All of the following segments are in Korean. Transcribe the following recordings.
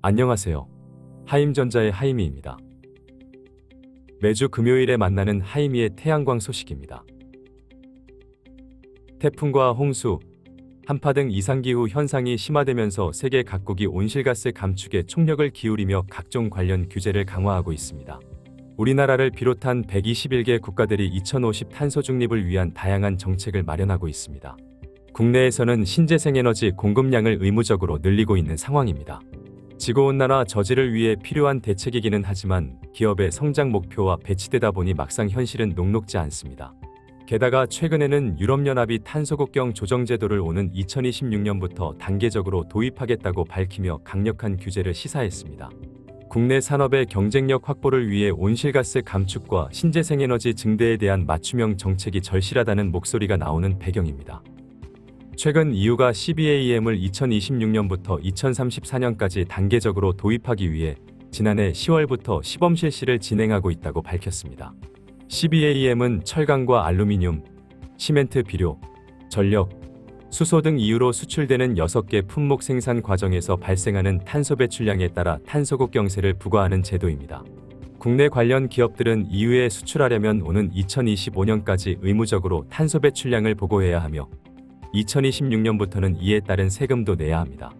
안녕하세요. 하임전자의 하이미입니다. 매주 금요일에 만나는 하이미의 태양광 소식입니다. 태풍과 홍수, 한파 등 이상기후 현상이 심화되면서 세계 각국이 온실가스 감축에 총력을 기울이며 각종 관련 규제를 강화하고 있습니다. 우리나라를 비롯한 121개 국가들이 2050 탄소 중립을 위한 다양한 정책을 마련하고 있습니다. 국내에서는 신재생에너지 공급량을 의무적으로 늘리고 있는 상황입니다. 지구온난화 저지를 위해 필요한 대책이기는 하지만 기업의 성장 목표와 배치되다 보니 막상 현실은 녹록지 않습니다. 게다가 최근에는 유럽연합이 탄소국경 조정제도를 오는 2026년부터 단계적으로 도입하겠다고 밝히며 강력한 규제를 시사했습니다. 국내 산업의 경쟁력 확보를 위해 온실가스 감축과 신재생에너지 증대에 대한 맞춤형 정책이 절실하다는 목소리가 나오는 배경입니다. 최근 EU가 CBAM을 2026년부터 2034년까지 단계적으로 도입하기 위해 지난해 10월부터 시범 실시를 진행하고 있다고 밝혔습니다. CBAM은 철강과 알루미늄, 시멘트 비료, 전력, 수소 등 이유로 수출되는 6개 품목 생산 과정에서 발생하는 탄소 배출량에 따라 탄소국 경세를 부과하는 제도입니다. 국내 관련 기업들은 EU에 수출하려면 오는 2025년까지 의무적으로 탄소 배출량을 보고해야 하며 2026년부터는 이에 따른 세금도 내야 합니다.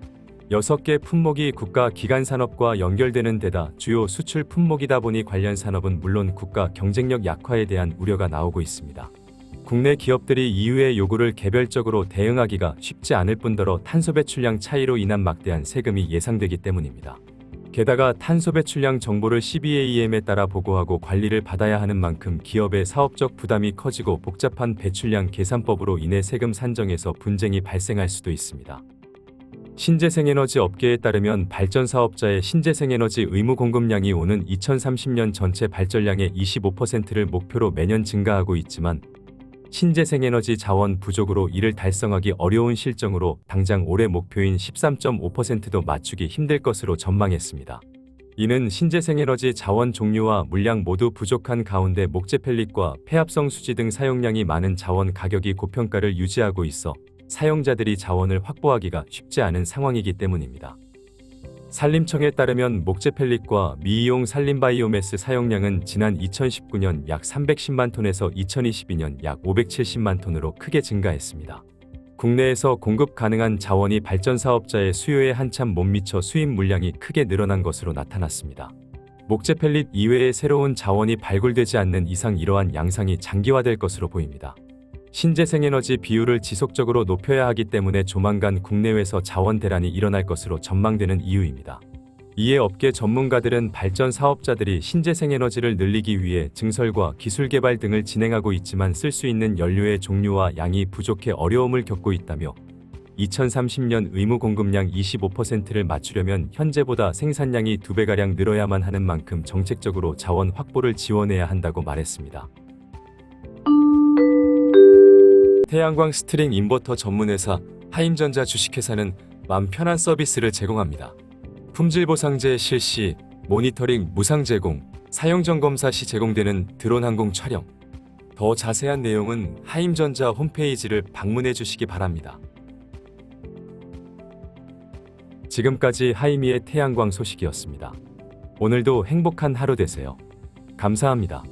6개 품목이 국가 기관 산업과 연결되는 데다 주요 수출 품목이다 보니 관련 산업은 물론 국가 경쟁력 약화에 대한 우려가 나오고 있습니다. 국내 기업들이 EU의 요구를 개별적으로 대응하기가 쉽지 않을 뿐더러 탄소 배출량 차이로 인한 막대한 세금이 예상되기 때문입니다. 게다가 탄소 배출량 정보를 CBAM에 따라 보고하고 관리를 받아야 하는 만큼 기업의 사업적 부담이 커지고 복잡한 배출량 계산법으로 인해 세금 산정에서 분쟁이 발생할 수도 있습니다. 신재생에너지 업계에 따르면 발전 사업자의 신재생에너지 의무 공급량이 오는 2030년 전체 발전량의 25%를 목표로 매년 증가하고 있지만 신재생에너지 자원 부족으로 이를 달성하기 어려운 실정으로 당장 올해 목표인 13.5%도 맞추기 힘들 것으로 전망했습니다. 이는 신재생에너지 자원 종류와 물량 모두 부족한 가운데 목재 펠릿과 폐합성 수지 등 사용량이 많은 자원 가격이 고평가를 유지하고 있어 사용자들이 자원을 확보하기가 쉽지 않은 상황이기 때문입니다. 산림청에 따르면 목재 펠릿과 미이용 산림 바이오매스 사용량은 지난 2019년 약 310만 톤에서 2022년 약 570만 톤으로 크게 증가했습니다. 국내에서 공급 가능한 자원이 발전 사업자의 수요에 한참 못 미쳐 수입 물량이 크게 늘어난 것으로 나타났습니다. 목재 펠릿 이외의 새로운 자원이 발굴되지 않는 이상 이러한 양상이 장기화될 것으로 보입니다. 신재생에너지 비율을 지속적으로 높여야 하기 때문에 조만간 국내외에서 자원 대란이 일어날 것으로 전망되는 이유입니다. 이에 업계 전문가들은 발전 사업자들이 신재생에너지를 늘리기 위해 증설과 기술 개발 등을 진행하고 있지만 쓸 수 있는 연료의 종류와 양이 부족해 어려움을 겪고 있다며 2030년 의무 공급량 25%를 맞추려면 현재보다 생산량이 2배가량 늘어야만 하는 만큼 정책적으로 자원 확보를 지원해야 한다고 말했습니다. 태양광 스트링 인버터 전문회사 하임전자 주식회사는 맘 편한 서비스를 제공합니다. 품질 보상제 실시, 모니터링 무상 제공, 사용 점검사 시 제공되는 드론 항공 촬영. 더 자세한 내용은 하임전자 홈페이지를 방문해 주시기 바랍니다. 지금까지 하이미의 태양광 소식이었습니다. 오늘도 행복한 하루 되세요. 감사합니다.